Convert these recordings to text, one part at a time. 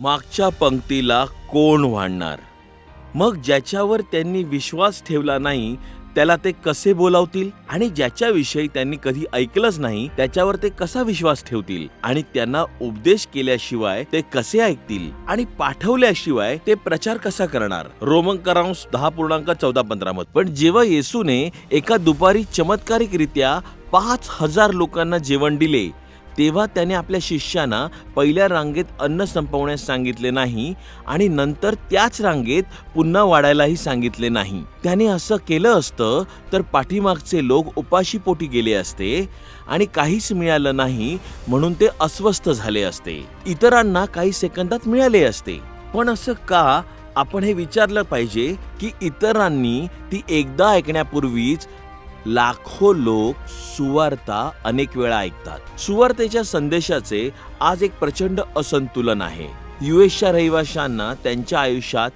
मागच्या पंक्तीला कोण वाढणार? मग ज्याच्यावर त्यांनी विश्वास ठेवला नाही त्याला ते कसे बोलावतील? आणि ज्याच्याविषयी त्यांनी कधी ऐकलंच नाही त्याच्यावर ते कसा विश्वास ठेवतील? आणि त्यांना उपदेश केल्याशिवाय ते कसे ऐकतील? आणि पाठवल्याशिवाय ते प्रचार कसा करणार? रोमन करांश दहा पूर्णांक चौदा पंधरा मत पण जेव्हा येसूने एका दुपारी चमत्कारिकरित्या पाच हजार लोकांना जेवण दिले तेव्हा त्याने आपल्या शिष्यांना पहिल्या रांगेत अन्न संपवण्यास सांगितले नाही आणि नंतर त्याच रांगेत पुन्हा वाढायलाही सांगितले नाही. त्याने असं केलं असतं तर पाठीमागचे लोक उपाशीपोटी गेले असते आणि काहीच मिळालं नाही म्हणून ते अस्वस्थ झाले असते. इतरांना काही सेकंदात मिळाले असते. पण असं का? आपण हे विचारलं पाहिजे की इतरांनी ती एकदा ऐकण्यापूर्वीच लाखो लोक सुवार्ता अनेक वेळा ऐकतात. सुवार्तेच्या संदेशाचे आज एक प्रचंड असंतुलन आहे. युएसच्या रहिवाशांना त्यांच्या आयुष्यात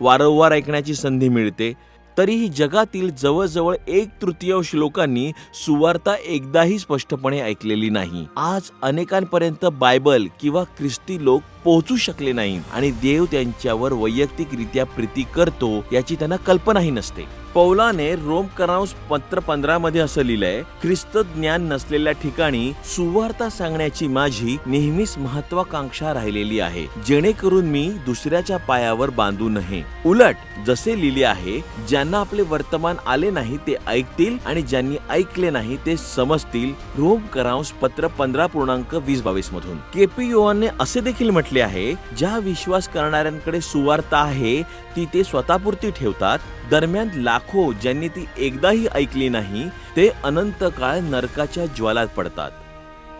वारंवार ऐकण्याची संधी मिळते. तरीही जगातील जवळजवळ एक तृतीयांश लोकांनी सुवार्ता एकदाही स्पष्टपणे ऐकलेली नाही. आज अनेकांपर्यंत बायबल किंवा ख्रिस्ती लोक पोहोचू शकले नाही आणि देव त्यांच्यावर वैयक्तिकरित्या प्रीती करतो याची त्यांना कल्पनाही नसते. पौलाने रोम करांस पत्र पंधरा मध्ये असं लिहिलंय ख्रिस्त ज्ञान नसलेल्या ठिकाणी सुवार्ता सांगण्याची माझी नेहमीच महत्वाकांक्षा राहिलेली आहे. जेणेकरून मी दुसऱ्याच्या पायावर बांधू नये उलट जसे लिहिले आहे ज्यांना आपले वर्तमान आले नाही ते ऐकतील आणि ज्यांनी ऐकले नाही ते समजतील. रोम करांस पत्र पंधरा पूर्णांक वीस बावीस मधून केपी योहानने असे देखील म्हटले म्हटले आहे ज्या विश्वास करणाऱ्यांकडे सुवार्ता आहे ती ते स्वतःपुरती ठेवतात. दरम्यान लाखो ज्यांनी ती एकदाही ऐकली नाही ते अनंत काळ नरकाच्या ज्वालात पडतात.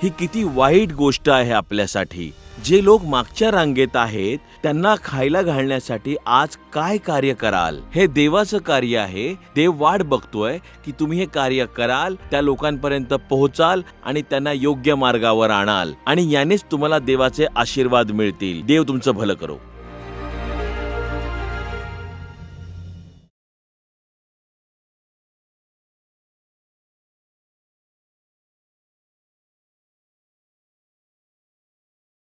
ही किती वाईट गोष्ट आहे आपल्यासाठी. जे लोक मागच्या रांगेत आहेत त्यांना खायला घालण्यासाठी आज काय कार्य कराल? हे देवाचं कार्य आहे. देव वाट बघतोय की तुम्ही हे कार्य कराल त्या लोकांपर्यंत पोहोचाल आणि त्यांना योग्य मार्गावर आणाल. आणि यानेच तुम्हाला देवाचे आशीर्वाद मिळतील. देव तुमचं भलं करो.